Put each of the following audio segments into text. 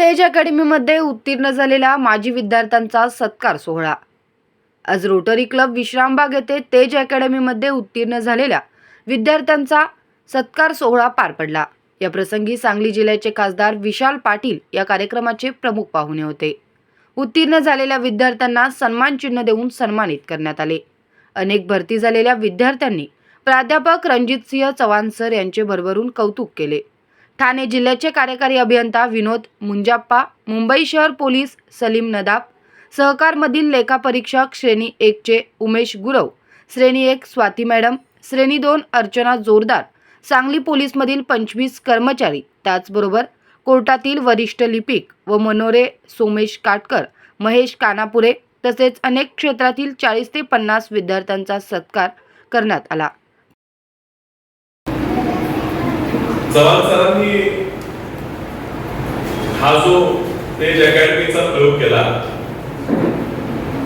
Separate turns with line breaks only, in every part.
तेज अकॅडमीमध्ये उत्तीर्ण झालेल्या माजी विद्यार्थ्यांचा सत्कार सोहळा. आज रोटरी क्लब विश्रामबाग येथे तेज अकॅडमीमध्ये उत्तीर्ण झालेल्या विद्यार्थ्यांचा सत्कार सोहळा पार पडला. या प्रसंगी सांगली जिल्ह्याचे खासदार विशाल पाटील या कार्यक्रमाचे प्रमुख पाहुणे होते. उत्तीर्ण झालेल्या विद्यार्थ्यांना सन्मान चिन्ह देऊन सन्मानित करण्यात आले. अनेक भरती झालेल्या विद्यार्थ्यांनी प्राध्यापक रणजितसिंह चव्हाण सर यांचे भरभरून कौतुक केले. ठाणे जिल्ह्याचे कार्यकारी अभियंता विनोद मुंजाप्पा मुंबई शहर पोलीस सलीम नदाब सहकारमधील लेखापरीक्षक श्रेणी एकचे उमेश गुरव श्रेणी एक स्वाती मॅडम श्रेणी दोन अर्चना जोरदार सांगली पोलीसमधील पंचवीस कर्मचारी त्याचबरोबर कोर्टातील वरिष्ठ लिपिक व मनोरे सोमेश काटकर महेश कानापुरे तसेच अनेक क्षेत्रातील चाळीस ते पन्नास विद्यार्थ्यांचा सत्कार करण्यात आला.
चव्हाण सरांनी हा जो तेज अकॅडमीचा प्रयोग केला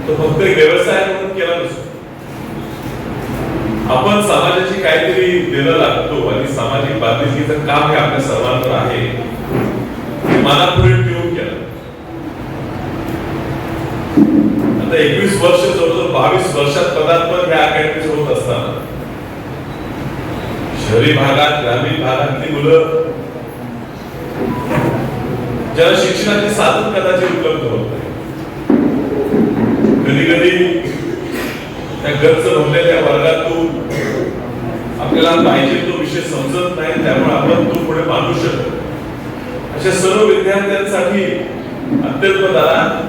तो फक्त एक व्यवसाय म्हणून केला नसतो. आपण समाजाची काहीतरी देणं लागतो आणि सामाजिक बांधिलकीचं काम हे आपल्या सर्वांवर आहे मला पुढे ठेवून केलं. आता एकवीस वर्ष जवळजवळ बावीस वर्षात पदार्पण या अकॅडमीचं होत असताना शहरी भागात ग्रामीण भागातली मुलं ज्याला शिक्षणाचे साधन कदाचित उपलब्ध होत नाही. कधी कधी त्या गरज भरलेल्या वर्गातून आपल्याला पाहिजे तो विषय समजत नाही त्यामुळे आपण तो पुढे मानू शकतो अशा सर्व विद्यार्थ्यांसाठी अत्यल्प दरात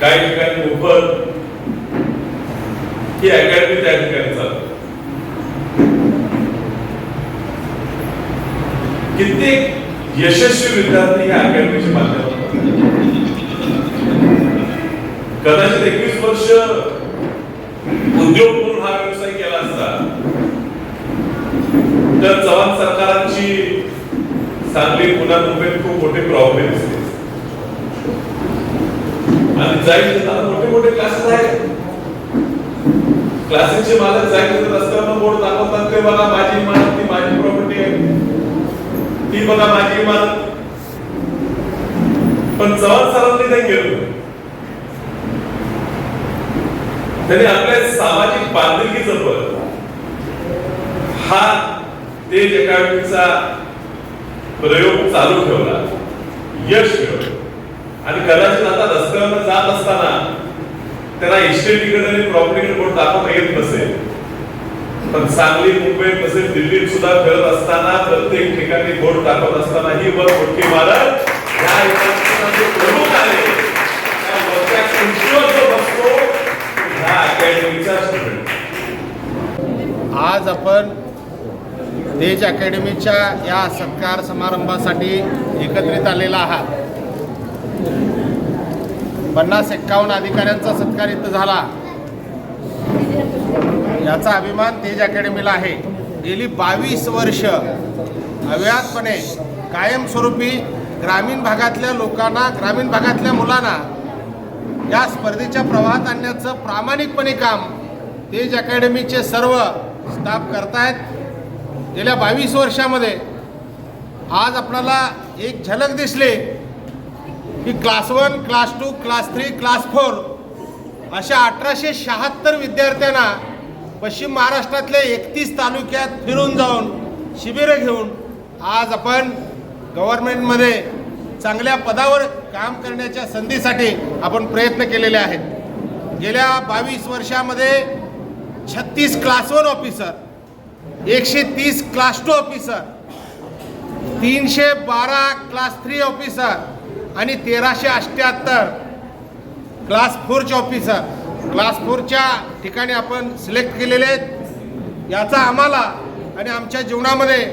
काही ठिकाणी मोफत ही अकॅडमी त्या ठिकाणी कित्येक यशस्वी विद्यार्थी या अकॅडमीचे माध्यम कदाचित एकवीस वर्ष उद्योग म्हणून हा व्यवसाय केला असता तर चव्हाण सरकारांची सांगली पुन्हा मुंबईत खूप मोठे प्रॉब्लेम असते आणि जाईल तर मोठे मोठे क्लासेस आहेत. क्लासेसचे मालक जाईल तर रस्त्यावर बोर्ड दाखवतात ते मला माझी इमारत ती माझी प्रॉब्लेम ती बघा माझी इमारत पण चव्हाण सरांनी नाही केलं त्यांनी आपल्या सामाजिक बांधिलकीचं बळ हा तेज अकॅडमीचा प्रयोग चालू ठेवला. यश मिळवलं. आणि कदाचित आता रस्त्यावर जात असताना त्यांना इस्टेटीकडे आणि प्रॉपर्टीकडे कोण दाखवता येत नसेल. पण सांगली मुंबई तसेच दिल्लीत सुद्धा फिरत असताना प्रत्येक ठिकाणी बोर्ड टाकत असताना ही वर मोठी इमारत या इमारतीचा प्रमुख आहे. वरच्या खुर्चीवर जो बसतो ह्या अकॅडमीचा स्टुडंट
आज आपण तेज अकॅडमीच्या या सत्कार समारंभासाठी एकत्रित आलेला आहात. पन्नास एक्कावन्न अधिकाऱ्यांचा सत्कार इथं झाला. याचा अभिमान तेज अकॅडमीला आहे. गेली बावीस वर्ष अव्याहतपणे कायमस्वरूपी ग्रामीण भागातल्या लोकांना ग्रामीण भागातल्या मुलांना या स्पर्धेच्या प्रवाहात आणण्याचं प्रामाणिकपणे काम तेज अकॅडमीचे सर्व स्टाफ करतायत. गेल्या बावीस वर्षामध्ये आज आपल्याला एक झलक दिसली की class one class two class three class four अशा अठराशे शहात्तर विद्यार्थ्यांना पश्चिम महाराष्ट्रातल्या एकतीस तालुक्यात फिरून जाऊन शिबिरं घेऊन आज आपण गव्हर्नमेंटमध्ये चांगल्या पदावर काम करण्याच्या संधीसाठी आपण प्रयत्न केलेले आहेत. गेल्या बावीस वर्षामध्ये छत्तीस क्लास वन ऑफिसर एकशे तीस क्लास टू ऑफिसर तीनशे बारा क्लास थ्री ऑफिसर आणि तेराशे अठ्ठ्याहत्तर क्लास फोरचे ऑफिसर. क्लास फोरच्या ठिकाणी आपण सिलेक्ट केलेले आहेत. याचा आम्हाला आणि आमच्या जीवनामध्ये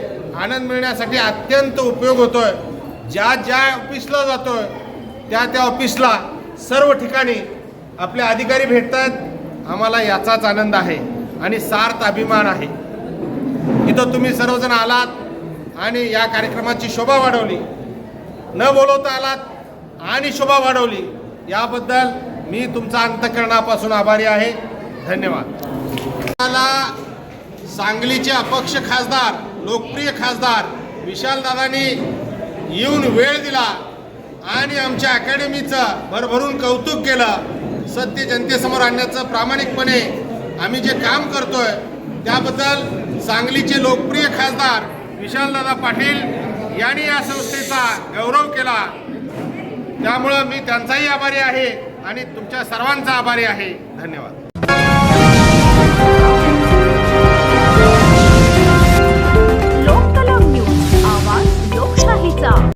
आनंद मिळण्यासाठी अत्यंत उपयोग होतो आहे ज्या ज्या ऑफिसला जातो आहे त्या त्या ऑफिसला सर्व ठिकाणी आपले अधिकारी भेटतात आम्हाला याचाच आनंद आहे आणि सार्थ अभिमान आहे. इथं तुम्ही सर्वजण आलात आणि या कार्यक्रमाची शोभा वाढवली. न बोलवता आलात आणि शोभा वाढवली. याबद्दल मी तुमचा अंतकरणापासून आभारी आहे. धन्यवाद. मला सांगलीचे अपक्ष खासदार लोकप्रिय खासदार विशालदादांनी येऊन वेळ दिला आणि आमच्या अकॅडमीचं भरभरून कौतुक केलं. सत्य जनतेसमोर आणण्याचं प्रामाणिकपणे आम्ही जे काम करतोय त्याबद्दल सांगलीचे लोकप्रिय खासदार विशालदादा पाटील यांनी या संस्थेचा गौरव केला. त्यामुळं मी त्यांचाही आभारी आहे. आणि तुमच्या सर्वांचा आभारी आहे. धन्यवाद.